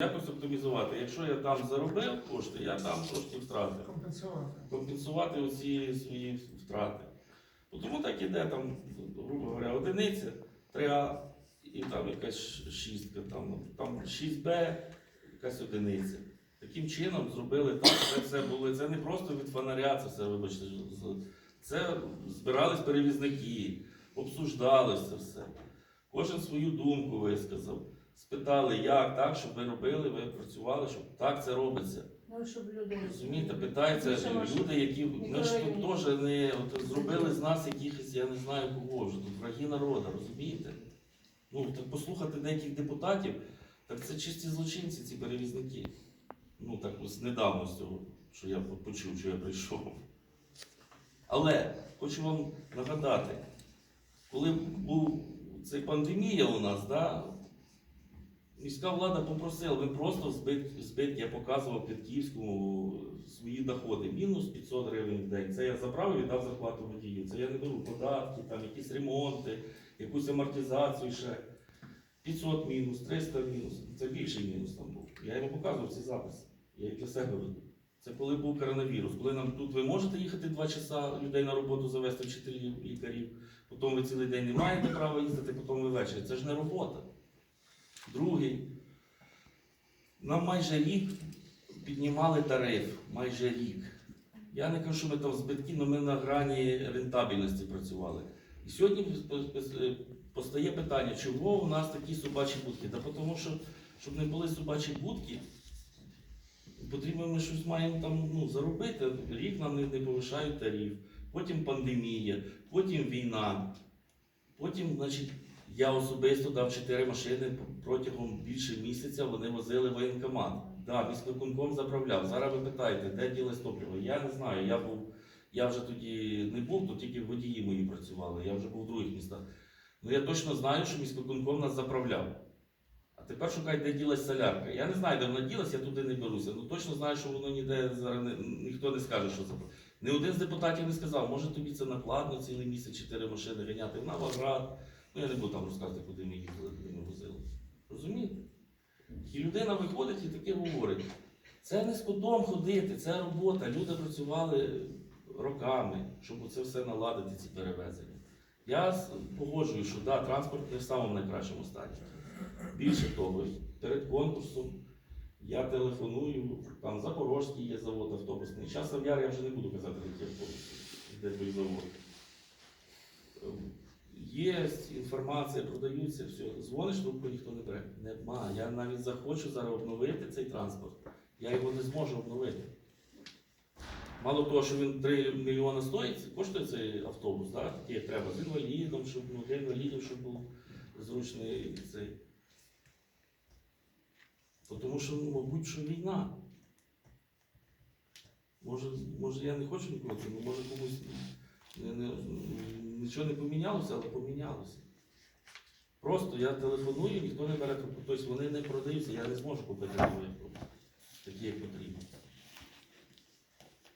Якось оптимізувати. Якщо я там заробив кошти, я там трошки втратив. Компенсувати. Компенсувати оці свої втрати. Бо Тому так іде там, грубо говоря, одиниця, 3А і там якась шістка, там, ну, там 6Б, якась одиниця. Таким чином зробили так, це все було. Це не просто від фонаря, це все, вибачте, це збирались перевізники, обсуждалось це все. Кожен свою думку висказав. Спитали, як так, щоб ви робили, ви працювали, щоб так це робиться. Ну, щоб люди Розумієте, питаються Більше люди, які ми ж тут теж не от, зробили з нас якихось, я не знаю кого вже тут враги народу, розумієте? Ну так послухати деяких депутатів, так це чисті злочинці, ці перевізники. Ну так ось недавно з цього, що я почув, що я прийшов. Але хочу вам нагадати, коли був ця пандемія у нас, да, міська влада попросила, ми просто збит, збитки, я показував під Київському свої доходи. Мінус 500 гривень в день. Це я заправив і дав зарплату водію. Це я не беру податки, там якісь ремонти, якусь амортизацію ще. 500 мінус, 300 мінус. Це більший мінус там був. Я йому показував ці записи. Я їх для себе веду. Це коли був коронавірус. Коли нам тут ви можете їхати два часа людей на роботу завести вчителів, лікарів, потім ви цілий день не маєте права їздити, потім ви ввечері. Це ж не робота. Другий. Нам майже рік піднімали тариф. Майже рік. Я не кажу, що ми там збитки, але ми на грані рентабельності працювали. І сьогодні пос- пос- постає питання, чого у нас такі собачі будки? Та тому що, щоб не були собачі будки, потрібно ми щось маємо там ну, заробити. Рік нам не, не повишають тариф, потім пандемія, потім війна, потім, значить, я особисто дав чотири машини протягом більше місяця вони возили воєнкомат. Да, міськвиконком заправляв. Зараз ви питаєте, де ділось топливо? Я не знаю. Я був, я вже тоді не був, то тільки водії мої працювали. Я вже був в других містах. Ну я точно знаю, що міськвиконком нас заправляв. А тепер шукай, де ділась солярка. Я не знаю, де вона ділась, я туди не беруся. Ну точно знаю, що воно ніде зараз не, ніхто не скаже, що заправляв. Ні один з депутатів не сказав, може тобі це накладно цілий місяць чотири машини ганяти в Новоград. Ну я не буду там розказувати, куди ми їздили, куди ми возили. Розумієте? І людина виходить і таке говорить. Це не з котом ходити, це робота. Люди працювали роками, щоб це все наладити, ці перевезення. Я погоджую, що да, транспорт не в самому найкращому стані. Більше того, перед конкурсом я телефоную, там Запорожський є завод автобусний. Часом яр я вже не буду казати, де ті автобуси, де той завод. Є інформація, продаються, все. Дзвониш, трубку ніхто не бере. Нема. Я навіть захочу зараз обновити цей транспорт. Я його не зможу обновити. Мало того, що він 3 мільйони стоїть, коштує цей автобус, да? такий треба, з інвалідом, щоб ну, для інвалідів, щоб був зручний цей. То Тому що, ну, мабуть, що війна. Може, може я не хочу ніколи, ну, може комусь нічого не помінялося, але помінялося. Просто я телефоную, ніхто не бере трубку. Тобто вони не продаються, я не зможу купити новий автобус. Такі, як потрібно.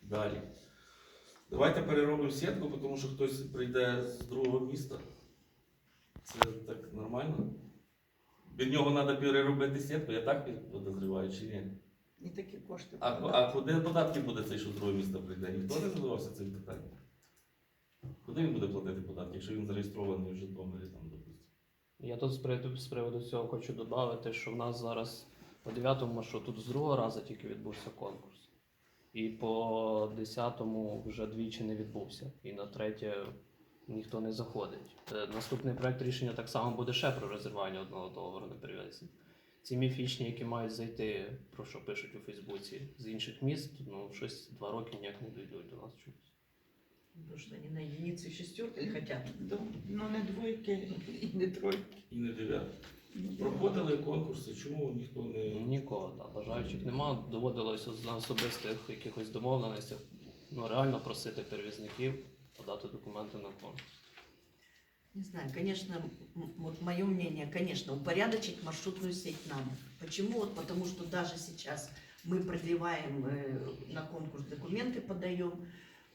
Далі. Давайте переробимо сітку, тому що хтось прийде з другого міста. Це так нормально. Від нього треба переробити сітку, я так підозріваю чи ні? І такі кошти. А, а куди податки буде цей, що з другого міста прийде? Ніхто не задавався цим питанням. Куди він буде платити податки, якщо він зареєстрований в Житомирі, там, допустимо? Я тут з приводу, з приводу цього хочу додати, що в нас зараз по 9 маршруту з другого разу тільки відбувся конкурс. І по 10-му вже двічі не відбувся. І на третє ніхто не заходить. Е, Наступний проект рішення так само буде ще про розірвання одного договору на перевезення. Ці міфічні, які мають зайти, про що пишуть у Фейсбуці з інших міст, ну щось два роки ніяк не дійдуть до нас чомусь. Потому что они на единицы и шестерки хотят. Да, Ну не двойки і не тройки. І не дев'яти. Ну, Проходили конкурси, чому ніхто не. Нікого, да, бажаючих нема. Доводилося на особистих якихось домовленостях ну, реально просити перевізників подати документи на конкурс. Не знаю, конечно, м- вот мое мнение, конечно, упорядочить маршрутную сеть надо. Почему? Вот потому что даже сейчас мы продлеваем э, на конкурс документы, подаем, э,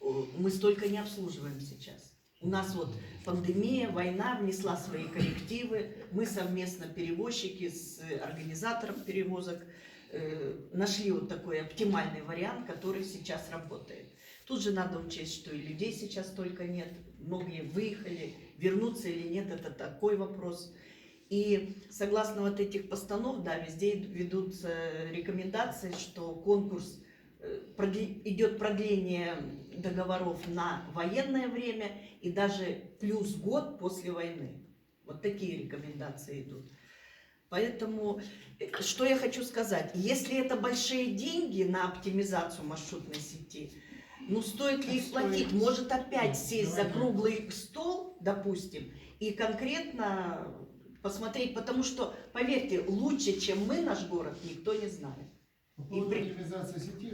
мы столько не обслуживаем сейчас. У нас вот пандемия, война внесла свои коррективы. Мы совместно, перевозчики с э, организатором перевозок, э, нашли вот такой оптимальный вариант, который сейчас работает. Тут же надо учесть, что и людей сейчас только нет, многие выехали, вернуться или нет, это такой вопрос. И согласно вот этих постанов, да, везде ведутся рекомендации, что конкурс э, идет продление договоров на военное время и даже плюс год после войны. Вот такие рекомендации идут. Поэтому, э, что я хочу сказать, если это большие деньги на оптимизацию маршрутной сети, ну стоит ли их платить? Может опять сесть за круглый стол, допустим, и конкретно посмотреть, потому что, поверьте, лучше, чем мы наш город, никто не знает. По поводу при- оптимизации сети,